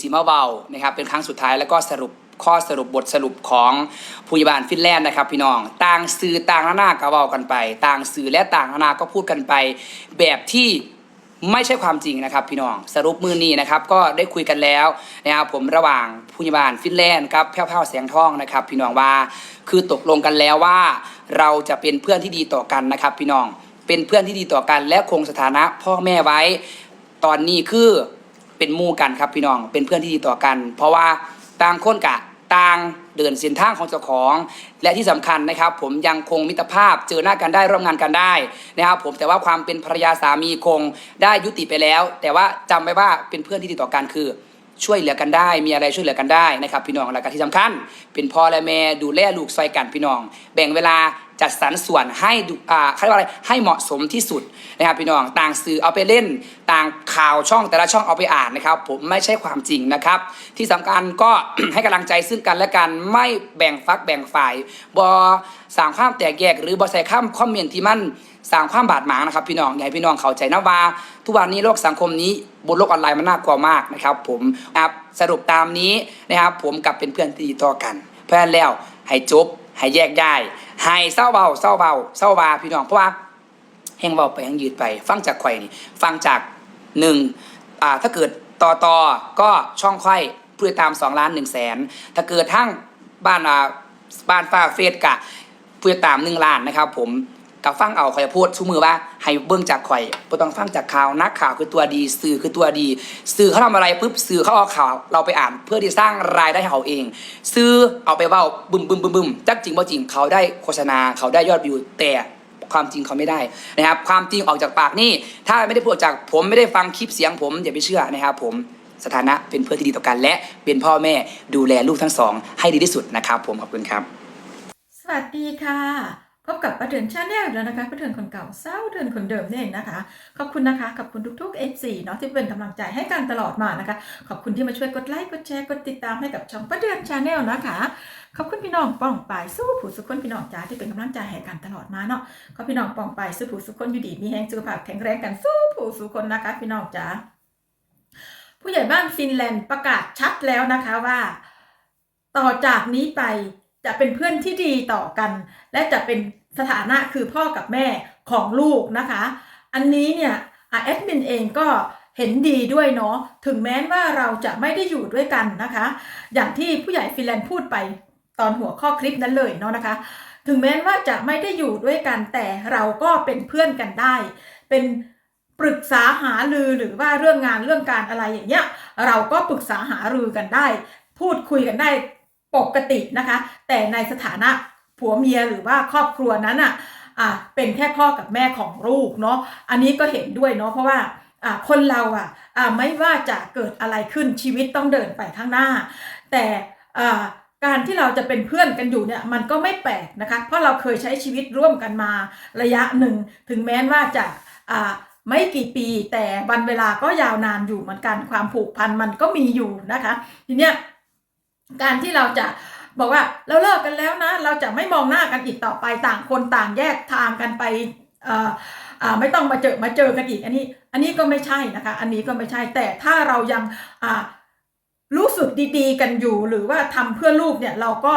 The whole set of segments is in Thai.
สีมาเบานะครับเป็นครั้งสุดท้ายแล้วก็สรุปข้อสรุปบทสรุปของผู้ใหญ่บ้านฟินแลนด์นะครับพี่น้องต่างสื่อต่างหน้าก็เว้ากันไป ต่างสื่อและต่างหน้าก็พูดกันไป แบบที่ไม่ใช่ความจริงนะครับพี่น้องสรุปมือนี้นะครับก็ได้คุยกันแล้วนะครับผมระหว่างผู้ใหญ่บ้านฟินแลนด์กับแพ้วๆแสงทองนะครับพี่น้องว่าคือตกลงกันแล้วว่า เราจะเป็นเพื่อนที่ดีต่อกันนะครับ พี่น้องเป็นเพื่อนที่ดีต่อกัน และคงสถานะพ่อแม่ไว้ ตอนนี้คือ เป็นมู่กันครับพี่น้องเป็นเพื่อนที่ดีต่อกัน เพราะว่าต่างคนกะต่างเดินเส้นทางของเจ้าของ และที่สำคัญนะครับ ผมยังคงมิตรภาพเจอหน้ากันได้ร่วมงานกันได้นะครับ ผมแต่ว่าความเป็นภรรยาสามีคงได้ยุติไปแล้ว แต่ว่าจำไว้ว่าเป็นเพื่อนที่ดีต่อกันคือช่วยเหลือกันได้ มีอะไรช่วยเหลือกันได้นะครับ พี่น้องและก็ที่สำคัญ เป็นพ่อและแม่ดูแลลูกซอยกันพี่น้อง แบ่งเวลา จัดสรรส่วนให้ดูอ่าเขาเรียกว่าอะไรให้เหมาะสมที่สุดนะครับพี่น้องต่างสื่อเอาไปเล่น ต่างข่าวช่องแต่ละช่องเอาไปอ่านนะครับ ผมไม่ใช่ความจริงนะครับ ที่สำคัญก็ให้กำลังใจซึ่งกันและกันไม่แบ่งฟักแบ่งฝ่ายบอสร้างความแตกแยก หรือบอใส่ข้ามคอมเมนที่มันสร้างความบาดหมางนะครับพี่น้องอยากให้พี่น้องเข้าใจนะว่า ทุกวันนี้โลกสังคมนี้บนโลกออนไลน์มันน่ากลัวมากนะครับ ผมครับสรุปตามนี้นะครับผมกับเป็นเพื่อนที่ดีต่อกัน เพราะฉะนั้นแล้วให้จบ ให้แยกย้ายให้เศร้าเบาเศร้าเบาเศร้าบาพี่น้องเพราะว่าแห้งเบาไปแห้งยืดไป ฟังจากไข่นี่ฟังจากหนึ่งอ่าถ้าเกิดต่อต่อก็ช่องไข่ผู้ติดตามสองล้านหนึ่งแสนถ้าเกิดทั้งบ้านอ่าบ้านฟ้าเฟสกะผู้ติดตามหนึ่งล้านนะครับ ผม กับฟังเอาข่อยพูดชูมือว่า ให้เบิ่งจากข่อยบ่ต้องฟังจากข่าวนักข่าวคือตัวดี สื่อคือตัวดี สื่อเขาทำอะไรปุ๊บสื่อเขาเอาข่าว เราไปอ่านเพื่อที่สร้างรายได้ให้เขาเอง ซื้อเอาไปเว้าบึมบึมบึมบึมจักจริงบ่จริงเขาได้โฆษณาเขาได้ยอดวิวแต่ความจริงเขาไม่ได้นะครับ ความจริงออกจากปากนี่ถ้าไม่ได้พูดจากผมไม่ได้ฟังคลิปเสียงผมอย่าไปเชื่อนะครับผมสถานะเป็นเพื่อนที่ดีต่อกัน และเป็นพ่อแม่ดูแลลูกทั้งสอง ให้ดีที่สุดนะครับ ผมขอบคุณครับ สวัสดีค่ะ พบกับประเดือนชาแนลแล้วนะคะประเดือนคนเก่าเศร้าเดือนคนเดิมนี่เองนะคะขอบคุณนะคะขอบคุณทุกๆ F4 เนาะที่เป็นกำลังใจให้กันตลอดมานะคะ ขอบคุณที่มาช่วยกดไลค์กดแชร์กดติดตามให้กับช่องประเดือนชาแนลนะคะขอบคุณพี่น้องป้องปายสู้ผู้สุขคนพี่น้องจ้าที่เป็นกำลังใจให้กันตลอดมาเนาะขอพี่น้องป้องปายสู้ผู้สุขคนอยู่ดีมีแรงสุขภาพแข็งแรงกันสู้ผู้สุขคนนะคะ พี่น้องจ้าผู้ใหญ่บ้านฟินแลนด์ประกาศชัดแล้วนะคะว่า ต่อจากนี้ไป จะเป็นเพื่อนที่ดีต่อกัน และจะเป็นสถานะคือพ่อกับแม่ของลูกนะคะ อันนี้เนี่ยอแอดมินเองก็เห็นดีด้วยเนาะถึงแม้ว่าเราจะไม่ได้อยู่ด้วยกันนะคะ อย่างที่ผู้ใหญ่ฟิแลนด์พูดไปตอนหัวข้อคลิปนั้นเลยเนาะนะคะ ถึงแม้ว่าจะไม่ได้อยู่ด้วยกันแต่เราก็เป็นเพื่อนกันได้ เป็นปรึกษาหารือหรือว่าเรื่องงานเรื่องการอะไรอย่างเงี้ยเราก็ปรึกษาหารือกันได้ พูดคุยกันได้ ปกตินะคะ แต่ในสถานะผัวเมียหรือว่าครอบครัวนั้นอะอะเป็นแค่พ่อกับแม่ของลูกเนาะอันนี้ก็เห็นด้วยเนาะเพราะว่าอะคนเราอะอะไม่ว่าจะเกิดอะไรขึ้นชีวิตต้องเดินไปข้างหน้า แต่อะการที่เราจะเป็นเพื่อนกันอยู่เนี่ยมันก็ไม่แปลกนะคะ เพราะเราเคยใช้ชีวิตร่วมกันมาระยะหนึ่ง ถึงแม้ว่าจะอ่าไม่กี่ปีแต่วันเวลาก็ยาวนานอยู่เหมือนกันความผูกพันมันก็มีอยู่นะคะ ทีเนี้ย การที่เราจะบอกว่าเราเลิกกันแล้วนะ เราจะไม่มองหน้ากันอีกต่อไปต่างคนต่างแยกทางกันไปไม่ต้องมาเจอมาเจอกันอีกอันนี้ อันนี้ก็ไม่ใช่นะคะ อันนี้ก็ไม่ใช่แต่ถ้าเรายังรู้สึกดีๆ กันอยู่หรือว่าทำเพื่อลูกเนี่ยเราก็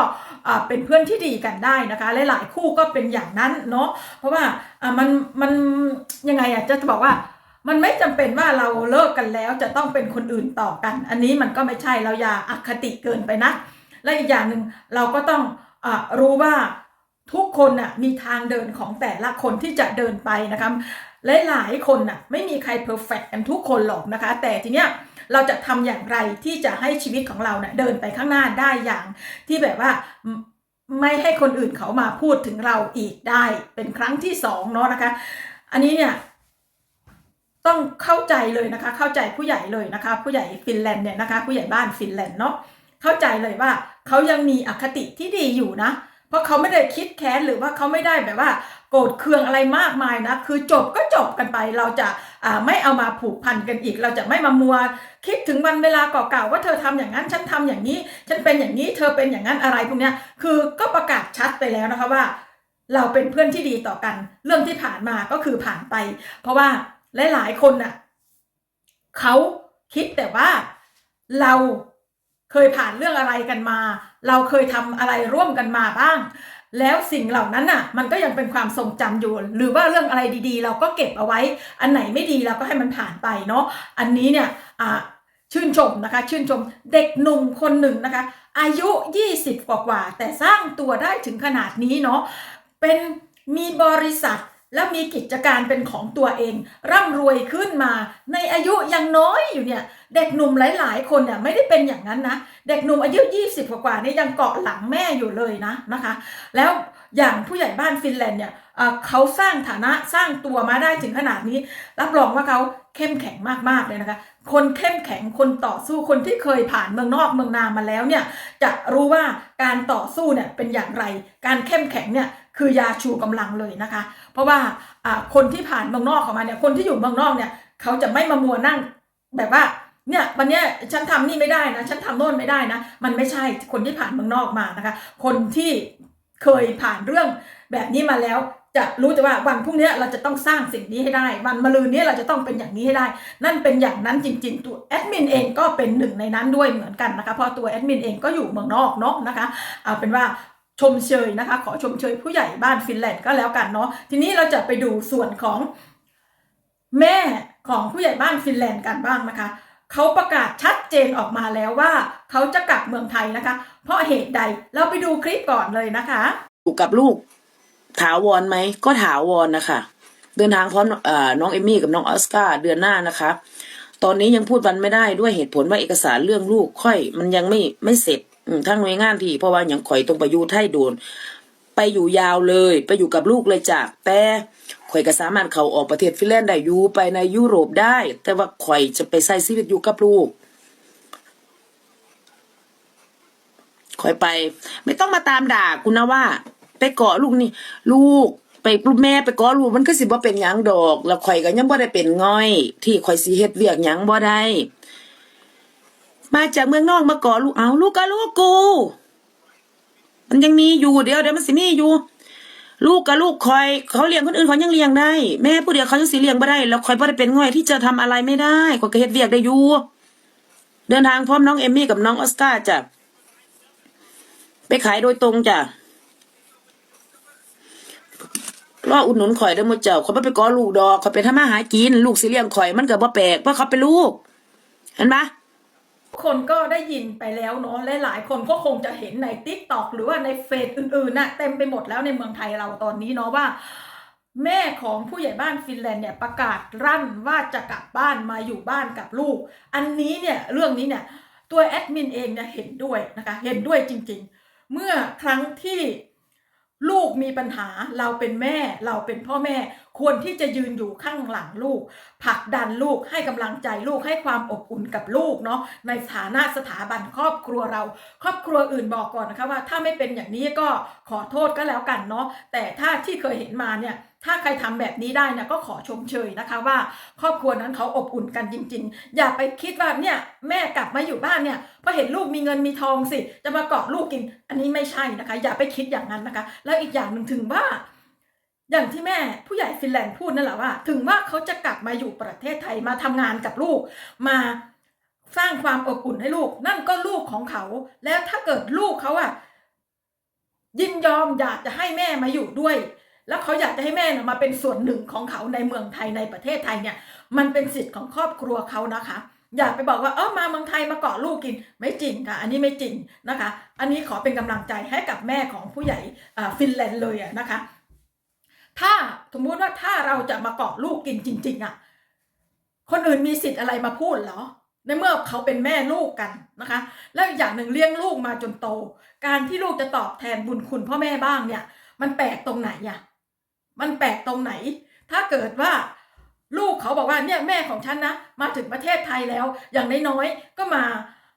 เป็นเพื่อนที่ดีกันได้นะคะหลายๆคู่ก็เป็นอย่างนั้นเนาะเพราะว่าอ่ามันมันยังไงอะจะบอกว่า มันไม่จำเป็นว่าเราเลิกกันแล้วจะต้องเป็นคนอื่นต่อกัน อันนี้มันก็ไม่ใช่เราอย่าอคติเกินไปนะ และอีกอย่างหนึ่งเราก็ต้องอรู้ว่าทุกคนน่ะมีทางเดินของแต่ละคนที่จะเดินไปนะคะหลายๆคนน่ะไม่มีใครเพอร์เฟกกันทุกคนหรอกนะคะ แต่ทีเนี้ยเราจะทำอย่างไรที่จะให้ชีวิตของเราเนี่ยเดินไปข้างหน้าได้อย่างที่แบบว่าไม่ให้คนอื่นเขามาพูดถึงเราอีกได้เป็นครั้งที่สองเนาะนะคะ อันนี้เนี่ย ต้องเข้าใจเลยนะคะ เข้าใจผู้ใหญ่เลยนะคะ ผู้ใหญ่ฟินแลนด์เนี่ยนะคะผู้ใหญ่บ้านฟินแลนด์เนาะเข้าใจเลยว่าเขายังมีอคติที่ดีอยู่นะ เพราะเขาไม่ได้คิดแค้นหรือว่าเขาไม่ได้แบบว่า โกรธเคืองอะไรมากมายนะ คือจบก็จบกันไปเราจะาไม่เอามาผูกพันกันอีก เราจะไม่มามัว คิดถึงวันเวลาเก่าๆว่าเธอทำอย่างนั้นฉันทำอย่างนี้ ฉันเป็นอย่างนี้เธอเป็นอย่างนั้นอะไรพวกเนี้ยคือก็ประกาศชัดไปแล้วนะคะว่า เราเป็นเพื่อนที่ดีต่อกัน เรื่องที่ผ่านมาก็คือผ่านไป เพราะว่า หลายๆคนน่ะเขาคิดแต่ว่าเราเคยผ่านเรื่องอะไรกันมา เราเคยทำอะไรร่วมกันมาบ้าง แล้วสิ่งเหล่านั้นน่ะ มันก็ยังเป็นความทรงจำอยู่ หรือว่าเรื่องอะไรดีๆ เราก็เก็บเอาไว้ อันไหนไม่ดีเราก็ให้มันผ่านไปเนาะ อันนี้เนี่ยชื่นชมนะคะ ชื่นชมเด็กหนุ่มคนหนึ่งนะคะ อายุ 20 กว่ากว่า แต่สร้างตัวได้ถึงขนาดนี้เนาะ เป็นมีบริษัท แล้วมีกิจการเป็นของตัวเอง ร่ำรวยขึ้นมา ในอายุยังน้อยอยู่เนี่ย เด็กหนุ่มหลาย ๆ คนเนี่ยไม่ได้เป็นอย่างนั้นนะ เด็กหนุ่มอายุ 20 กว่าๆนี่ยังเกาะหลังแม่อยู่เลยนะนะคะ แล้วอย่างผู้ใหญ่บ้านฟินแลนด์เนี่ยเอ่อเขาสร้างฐานะสร้างตัวมาได้ถึงขนาดนี้ รับรองว่าเขาเข้มแข็งมาก ๆ เลยนะคะ คนเข้มแข็งคนต่อสู้คนที่เคยผ่านเมืองนอกเมืองนามาแล้วเนี่ยจะรู้ว่าการต่อสู้เนี่ยเป็นอย่างไร การเข้มแข็งเนี่ย คือยาชูกำลังเลยนะคะ เพราะว่าคนที่ผ่านเมืองนอกออกมาเนี่ยคนที่อยู่เมืองนอกเนี่ยเขาจะไม่มามัวนั่งแบบว่าเนี่ยวันนี้ฉันทำนี่ไม่ได้นะฉันทำโน่นไม่ได้นะ มันไม่ใช่คนที่ผ่านเมืองนอกมานะคะ คนที่เคยผ่านเรื่องแบบนี้มาแล้วจะรู้แต่ว่าวันพรุ่งนี้เราจะต้องสร้างสิ่งนี้ให้ได้ วันมะรืนนี้เราจะต้องเป็นอย่างนี้ให้ได้ นั่นเป็นอย่างนั้นจริง ๆ ตัวแอดมินเองก็เป็นหนึ่งในนั้นด้วยเหมือนกันนะคะเพราะตัวแอดมินเองก็อยู่เมืองนอกเนาะนะคะเอาเป็นว่า ชมเชยนะคะ ขอชมเชยผู้ใหญ่บ้านฟินแลนด์ก็แล้วกันเนาะทีนี้เราจะไปดูส่วนของแม่ของผู้ใหญ่บ้านฟินแลนด์กันบ้างนะคะเขาประกาศชัดเจนออกมาแล้วว่าเขาจะกลับเมืองไทยนะคะ เพราะเหตุใดเราไปดูคลิปก่อนเลยนะคะอยู่กับลูกถาวรไหมก็ถาวรนะคะ เดินทางพร้อมน้องเอมี่กับน้องออสการ์เดือนหน้านะคะ ตอนนี้ยังพูดวันไม่ได้ด้วยเหตุผลว่าเอกสารเรื่องลูกค่อย มันยังไม่ไม่เสร็จ อืทั้งหน่วยงานที่เพราะว่าอย่างข่อยตรงไปอยู่ไทยโดน ไปอยู่ยาวเลย ไปอยู่กับลูกเลยจ้ะแต่ข่อยก็สามารถเข้าออกประเทศฟินแลนด์ได้อยู่ไปในยุโรปได้ แต่ว่าข่อยจะไปใช้ชีวิตอยู่กับลูกคอยไป ไม่ต้องมาตามด่ากูนะว่า ไปเกาะลูกนี่ ลูกไปปลูกแม่ไปกาะลูกมันก็สิบ่เป็นหยังดอก แล้วข่อยก็ยังบ่ได้เป็นง่อย ที่ข่อยสิเฮ็ดเวียกหยังบ่ได้ มาจากเมืองนอกมากาะลูกเอาลูกก็ลูกกู มันยังมีอยู่เดี๋ยวเดี๋ยวมันสิมีอยู่ ลูกกับลูกคอย เขาเลี้ยงคนอื่นเขายังเลี้ยงได้ แม่ผู้เดียวเขายังสิเลี้ยงบ่ได้แล้วคอยบ่ได้เป็นง่อยที่จะทำอะไรไม่ได้ข่อยก็เฮ็ดเวียกได้อยู่เดินทางพร้อมน้องเอมมี่กับน้องออสการ์จ้ะไปขายโดยตรงจ้ะรออุดหนุนข่อยเด้อหมดเจ้าข่อยบ่ไปก้อลูกดอกข่อยไปทำมาหากิน ลูกสิเลี้ยงข่อยมันก็บ่แปลกเพราะเขาเป็นลูก เห็นปะ คนก็ได้ยินไปแล้วเนาะและหลายคนก็คงจะเห็นใน t ิ k t o k หรือว่าในเฟซอื่นๆน่ะเต็มไปหมดแล้วในเมืองไทยเราตอนนี้เนาะว่า แม่ของผู้ใหญ่บ้านฟินแลนด์เนี่ยประกาศรั่นว่าจะกลับบ้านมาอยู่บ้านกับลูก อันนี้เนี่ยเรื่องนี้เนี่ยตัวแอดมินเองเนี่ยเห็นด้วยนะคะเห็นด้วยจริงๆ เมื่อครั้งที่ ลูกมีปัญหาเราเป็นแม่เราเป็นพ่อแม่ ควรที่จะยืนอยู่ข้างหลังลูกผลักดันลูกให้กำลังใจลูกให้ความอบอุ่นกับลูกเนาะในฐานะสถาบันครอบครัวเรา ครอบครัวอื่นบอกก่อนนะคะว่าถ้าไม่เป็นอย่างนี้ก็ขอโทษก็แล้วกันเนาะแต่ถ้าที่เคยเห็นมาเนี่ย ถ้าใครทำแบบนี้ได้นะก็ขอชมเชยนะคะว่า ครอบครัวนั้นเขาอบอุ่นกันจริง ๆ อย่าไปคิดว่าเนี่ยแม่กลับมาอยู่บ้านเนี่ยพราะเห็นลูกมีเงินมีทองสิ จะมาเกาะลูกกิน อันนี้ไม่ใช่นะคะ อย่าไปคิดอย่างนั้นนะคะ แล้วอีกอย่างหนึ่งถึงว่าอย่างที่แม่ผู้ใหญ่ฟินแลนด์พูดนั่นแหละว่า ถึงว่าเขาจะกลับมาอยู่ประเทศไทยมาทำงานกับลูก มาสร้างความอบอุ่นให้ลูก นั่นก็ลูกของเขา แล้วถ้าเกิดลูกเขาอะยินยอมอยากจะให้แม่มาอยู่ด้วย แล้วเขาอยากจะให้แม่นะมาเป็นส่วนหนึ่งของเขาในเมืองไทยในประเทศไทยเนี่ย มันเป็นสิทธิ์ของครอบครัวเขานะคะ อย่าไปบอกว่าเออมาเมืองไทยมาเกาะลูกกินไม่จริงค่ะ อันนี้ไม่จริงนะคะ อันนี้ขอเป็นกำลังใจให้กับแม่ของผู้ใหญ่ฟินแลนด์เลยนะคะ ถ้าสมมุติว่าถ้าเราจะมาเกาะลูกกินจริง ๆอะคนอื่นมีสิทธิ์อะไรมาพูดเหรอในเมื่อเขาเป็นแม่ลูกกันนะคะ แล้วอีกอย่างหนึ่งเลี้ยงลูกมาจนโต การที่ลูกจะตอบแทนบุญคุณพ่อแม่บ้างเนี่ย มันแปลกตรงไหนอะ มันแปลกตรงไหน ถ้าเกิดว่าลูกเขาบอกว่าเนี่ยแม่ของฉันนะมาถึงประเทศไทยแล้ว อย่างน้อยๆก็มา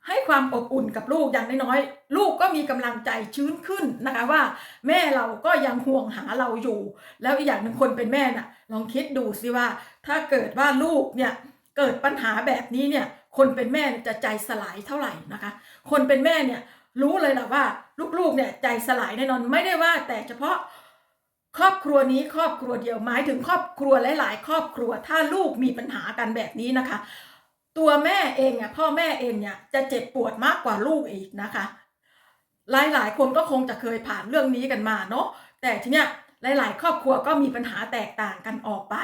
ให้ความอบอุ่นกับลูกอย่างน้อยๆลูกก็มีกำลังใจชื้นขึ้นนะคะว่า แม่เราก็ยังห่วงหาเราอยู่ แล้วอีกอย่างหนึ่งคนเป็นแม่น่ะ ลองคิดดูสิว่า ถ้าเกิดว่าลูกเนี่ยเกิดปัญหาแบบนี้เนี่ย คนเป็นแม่จะใจสลายเท่าไหร่นะคะ คนเป็นแม่เนี่ยรู้เลยแหละว่าลูกๆเนี่ยใจสลายแน่นอนไม่ได้ว่าแต่เฉพาะ ครอบครัวนี้ครอบครัวเดียวหมายถึงครอบครัวหลาย ๆ ครอบครัวถ้าลูกมีปัญหากันแบบนี้นะคะ ตัวแม่เองเนี่ยพ่อแม่เองเนี่ยจะเจ็บปวดมากกว่าลูกอีกนะคะ หลายๆ คนก็คงจะเคยผ่านเรื่องนี้กันมาเนาะแต่ทีเนี้ยหลาย ๆ ครอบครัวก็มีปัญหาแตกต่างกันออกไป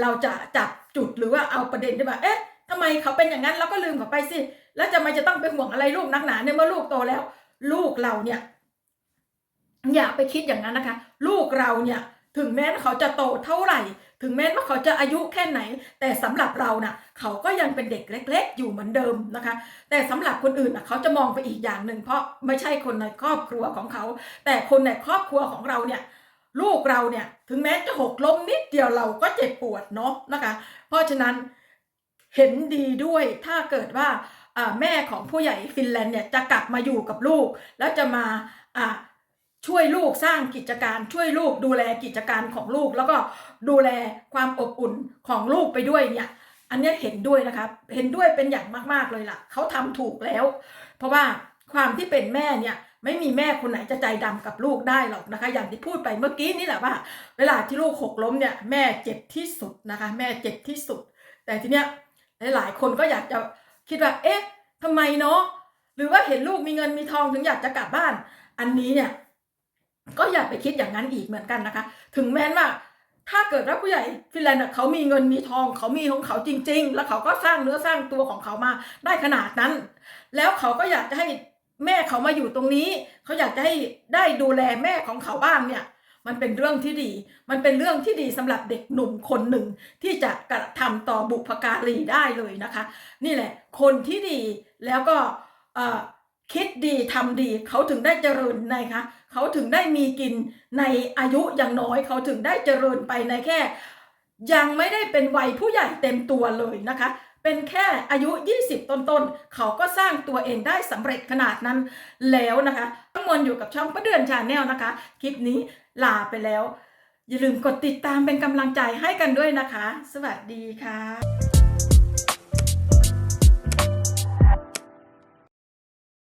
เราจะจับจุดหรือว่าเอาประเด็นที่ว่าเอ๊ะทำไมเขาเป็นอย่างนั้นเราก็ลืมเขาไปสิ แล้วจะไม่จะต้องไปห่วงอะไรลูกนักหนาเนี่ยเมื่อลูกโตแล้ว ลูกเราเนี่ย อย่าไปคิดอย่างนั้นนะคะ ลูกเราเนี่ยถึงแม้ว่าเขาจะโตเท่าไหร่ ถึงแม้ว่าเขาจะอายุแค่ไหน แต่สำหรับเราน่ะเขาก็ยังเป็นเด็กเล็ก ๆ อยู่เหมือนเดิมนะคะ แต่สำหรับคนอื่นน่ะเขาจะมองไปอีกอย่างหนึ่งเพราะไม่ใช่คนในครอบครัวของเขา แต่คนในครอบครัวของเราเนี่ยลูกเราเนี่ยถึงแม้จะหกล้มนิดเดียวเราก็เจ็บปวดเนาะนะคะ เพราะฉะนั้นเห็นดีด้วยถ้าเกิดว่าอ่าแม่ของผู้ใหญ่ฟินแลนด์เนี่ยจะกลับมาอยู่กับลูก แล้วจะมาอ่า ช่วยลูกสร้างกิจการช่วยลูกดูแลกิจการของลูก แล้วก็ดูแลความอบอุ่นของลูกไปด้วยเนี่ย อันนี้เห็นด้วยนะครับ เห็นด้วยเป็นอย่างมากๆเลยล่ะเขาทำถูกแล้ว เพราะว่าความที่เป็นแม่เนี่ยไม่มีแม่คนไหนจะใจดำกับลูกได้หรอกนะคะ อย่างที่พูดไปเมื่อกี้นี่แหละว่า เวลาที่ลูกหกล้มเนี่ยแม่เจ็บที่สุดนะคะ แม่เจ็บที่สุด แต่ทีเนี้ยหลายๆคนก็อยากจะคิดว่า เอ๊ะทำไมเนาะหรือว่าเห็นลูกมีเงินมีทองถึงอยากจะกลับบ้าน อันนี้เนี่ย ก็อย่าไปคิดอย่างนั้นอีกเหมือนกันนะคะ ถึงแม้ว่าถ้าเกิดว่าผู้ใหญ่ฟินแลนด์น่ะเขามีเงินมีทอง เขามีของเขาจริง ๆ แล้วเขาก็สร้างเนื้อสร้างตัวของเขามาได้ขนาดนั้น แล้วเขาก็อยากจะให้แม่เขามาอยู่ตรงนี้ เขาอยากจะให้ได้ดูแลแม่ของเขาบ้างเนี่ย มันเป็นเรื่องที่ดี มันเป็นเรื่องที่ดีสำหรับเด็กหนุ่มคนหนึ่งที่จะกระทำต่อบุพการีได้เลยนะคะ นี่แหละ คนที่ดีแล้วก็เอ่อ คิดดีทำดี เขาถึงได้เจริญนะคะเขาถึงได้มีกินในอายุอย่างน้อย เขาถึงได้เจริญไปในแค่ ยังไม่ได้เป็นวัยผู้ใหญ่เต็มตัวเลยนะคะ เป็นแค่อายุ 20 ต้นๆเขาก็สร้างตัวเองได้สำเร็จขนาดนั้นแล้วนะคะทั้งมวลอยู่กับช่องประเดือนชาแนลนะคะ คลิปนี้ลาไปแล้ว อย่าลืมกดติดตามเป็นกำลังใจให้กันด้วยนะคะ สวัสดีค่ะ